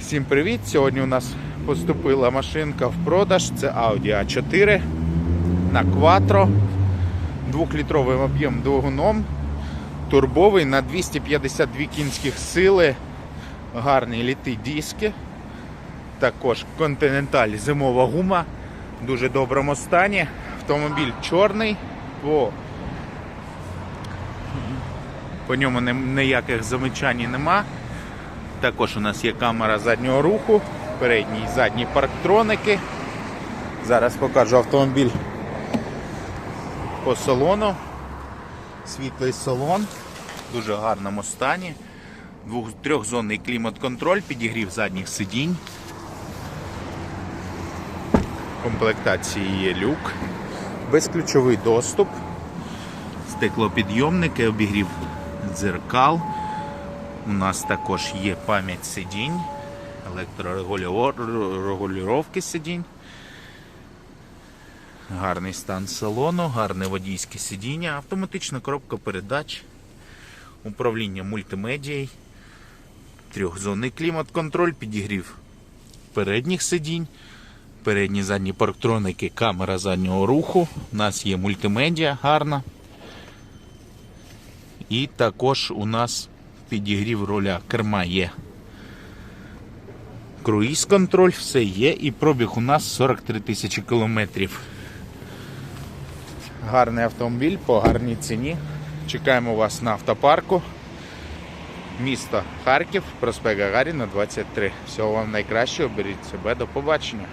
Всім привіт! Сьогодні у нас поступила машинка в продаж. Це Audi A4 на Quattro. Двохлітровим об'єм двигуном. Турбовий на 252 кінських сили. Гарні літи диски. Також Continental зимова гума. В дуже доброму стані. Автомобіль чорний. По, по ньому ніяких замечань нема. Також у нас є камера заднього руху, передній і задній парктроники. Зараз покажу автомобіль по салону. Світлий салон, в дуже гарному стані. Трьохзонний клімат-контроль, підігрів задніх сидінь. Комплектації є люк, безключовий доступ, стеклопідйомники, обігрів дзеркал. У нас також є пам'ять сидінь, електрорегулювання сидінь. Гарний стан салону, гарне водійське сидіння, автоматична коробка передач, управління мультимедією, трьохзонний клімат-контроль, підігрів передніх сидінь, передні задні парктроники, камера заднього руху. У нас є мультимедіа гарна. І також у нас підігрів руля керма є. Круїз контроль, все є, і пробіг у нас 43 тисячі кілометрів. Гарний автомобіль по гарній ціні. Чекаємо вас на автопарку. Місто Харків, проспект Гагаріна, 23. Всього вам найкращого, беріть себе, до побачення.